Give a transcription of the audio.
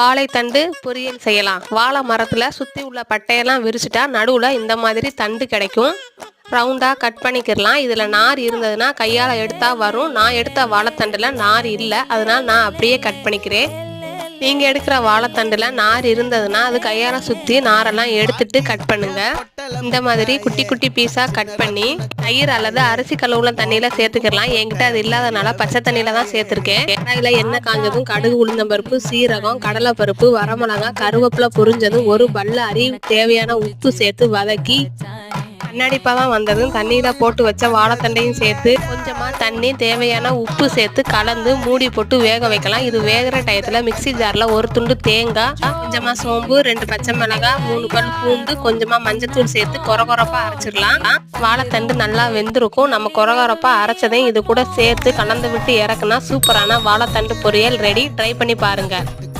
வாழைத்தண்டு பொரியல் செய்யலாம். வாழை மரத்தில் சுற்றி உள்ள பட்டையெல்லாம் விரிச்சிட்டா நடுவில் இந்த மாதிரி தண்டு கிடைக்கும். ரவுண்டாக கட் பண்ணிக்கிடலாம். இதில் நார் இருந்ததுன்னா கையால் எடுத்தால் வரும். நான் எடுத்த வாழைத்தண்டில் நார் இல்லை. அதனால் நான் அப்படியே கட் பண்ணிக்கிறேன். நீங்கள் எடுக்கிற வாழைத்தண்டில் நார் இருந்ததுன்னா அது கையால் சுற்றி நாரெல்லாம் எடுத்துட்டு கட் பண்ணுங்கள் இந்த மாதிரி குட்டி குட்டி பீஸாக கட் பண்ணி தயிர் அல்லது அரிசி கழுவுல தண்ணியில் சேர்த்துக்கிடலாம். என்கிட்ட அது இல்லாதனால பச்சை தண்ணியில் தான் சேர்த்துருக்கேன். கடாயில் எண்ணெய் காஞ்சதும் கடுகு உளுந்தம்பருப்பு சீரகம் கடலைப்பருப்பு வரமிளகாய் கருவேப்பிலை பொரிஞ்சதும் ஒரு பல்லாரி தேவையான உப்பு சேர்த்து வதக்கி கண்ணாடிப்பா தான் வந்ததும் தண்ணியில் போட்டு வச்ச வாழைத்தண்டையும் சேர்த்து கொஞ்சமாக தண்ணி தேவையான உப்பு சேர்த்து கலந்து மூடி போட்டு வேக வைக்கலாம். இது வேகிற டயத்தில் மிக்ஸி ஜாரில் ஒரு துண்டு தேங்காய் கொஞ்சமாக சோம்பு ரெண்டு பச்சை மிளகாய் மூணு பல் பூண்டு கொஞ்சமாக மஞ்சத்தூள் சேர்த்து கொரகொரப்பாக அரைச்சிடலாம். வாழைத்தண்டு நல்லா வெந்திருக்கும். நம்ம கொரகொரப்பாக அரைச்சதையும் இது கூட சேர்த்து கலந்து விட்டு இறக்குனா சூப்பரான வாழைத்தண்டு பொரியல் ரெடி. ட்ரை பண்ணி பாருங்கள்